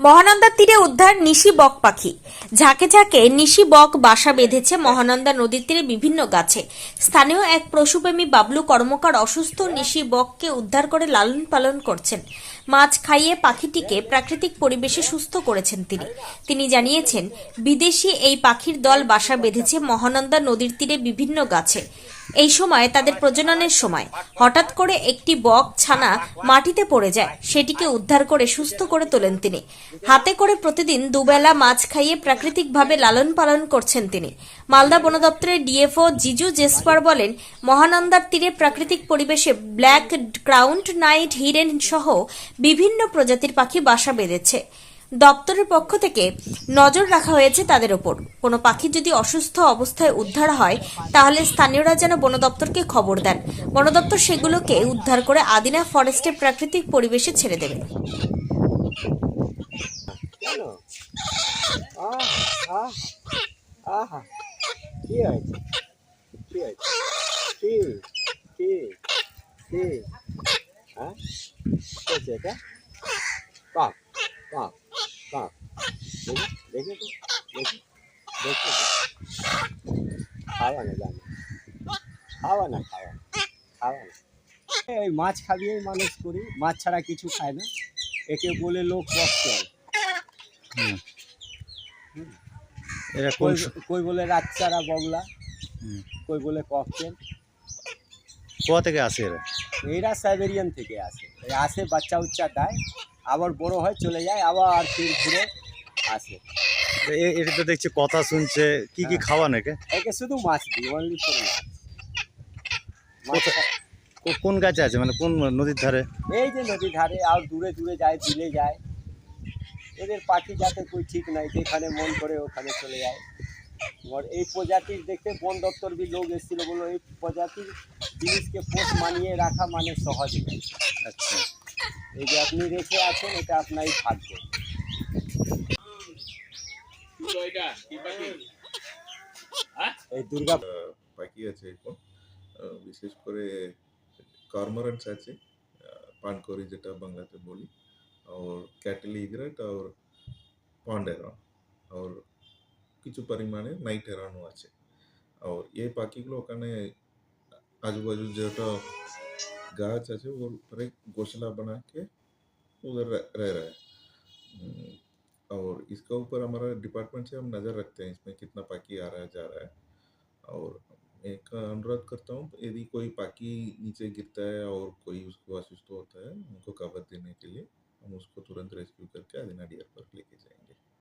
মহানন্দার তীরে উদ্ধার নিশি বক পাখি। ঝাঁকে ঝাঁকে নিশি বক বাসা বেঁধেছে মহানন্দা নদীর তীরে বিভিন্ন গাছে। স্থানীয় এক পশুপ্রেমী বাবলু কর্মকার অসুস্থ নিশি বককে উদ্ধার করে লালন পালন করছেন। মাছ খাইয়ে পাখিটিকে প্রাকৃতিক পরিবেশে সুস্থ করেছেন তিনি। তিনি জানিয়েছেন, বিদেশি এই পাখির দল বাসা বেঁধেছে মহানন্দা নদীর তীরে বিভিন্ন গাছে। এই সময়, তাদের প্রজননের সময়। হঠাৎ করে একটি বক ছানা মাটিতে পড়ে যায়। সেটিকে উদ্ধার করে সুস্থ করে তোলেন তিনি। হাতে করে প্রতিদিন দুবেলা মাছ খাইয়ে প্রাকৃতিকভাবে লালন পালন করছেন তিনি। মালদা বন দপ্তরের ডিএফও জিজু জেসপার বলেন, মহানন্দার তীরে প্রাকৃতিক পরিবেশে ব্ল্যাক ক্রাউন্ড নাইট হিরেন সহ বিভিন্ন প্রজাতির পাখি বাসা বেঁধেছে। দপ্তরের পক্ষ থেকে নজর রাখা হয়েছে তাদের ওপর। কোনো পাখি যদি অসুস্থ অবস্থায় উদ্ধার হয়, তাহলে স্থানীয়রা যেন বন দপ্তরকে খবর দেন। বন দপ্তর সেগুলোকে উদ্ধার করে আদিনা ফরেস্টে প্রাকৃতিক পরিবেশে ছেড়ে দেবে। আহা কি হ্যাঁ? হয়েছে এটা? কাক দেখি দেখি তো দেখি দেখি খাওয়া না জানো। খাওয়া না খাওয়া খাওয়া না। এই মাছ খাবিয়েই মানুষ করি মাছ ছাড়া কিছু খায় না। একে বলে লোক কষ্ট এটা কই বলে রাতচারা বগলা? হুম। কই বলে ককটেল? কোথা থেকে আসে এরা? এরা সাইবেরিয়ান থেকে আসে। আসে বাচ্চা উচ্চা দেয়। আবার বড় হয় চলে যায় আবার ফির ঘুরে আসে। এটা তো দেখছি কথা শুনছে। কি কি হ্যাঁ। খাওয়ান একে? একে শুধু মাছ দিই অনলি ফর মাছ? কোন গাছে আছে? মানে কোন নদীর ধারে? এই যে নদীর ধারে আর দূরে দূরে যায় দিলে যায়। এদের পাখি যাতে কই ঠিক নাই যেখানে মন করে ওখানে চলে যায়। আর এই প্রজাতির দেখতে বন দপ্তর বি লোক এসেছিল বলো এই প্রজাতির জিনিসকে পোষ মানিয়ে রাখা মানে সহজ নয়। আচ্ছা। এই যে আপনি রেখে আছেন এটা আপনারই ভাগ্য এই দুর্গা পাখি আছে এখন বিশেষ করে কর্মরেন্টস আছে। পানকরি যেটা বাংলাতে বলি। আর ক্যাটেল ইগ্রেট আর পন্ড হেরন আর কিছু পরিমাণে নাইট হেরনও আছে। আর এই পাখিগুলো ওখানে আজুবাজু যেটা गाच है वो पर एक घोसला बना के उधर रह, रहा है। हम्म, और इसका ऊपर हमारा डिपार्टमेंट से हम नज़र रखते हैं इसमें कितना पाकि आ रहा है, जा रहा है। और एक अनुरोध करता हूँ, यदि कोई पाकी नीचे गिरता है और कोई उसको असिस्त होता है, उनको कवर देने के लिए हम उसको तुरंत रेस्क्यू करके अदिना डियर पर लेके जाएँगे।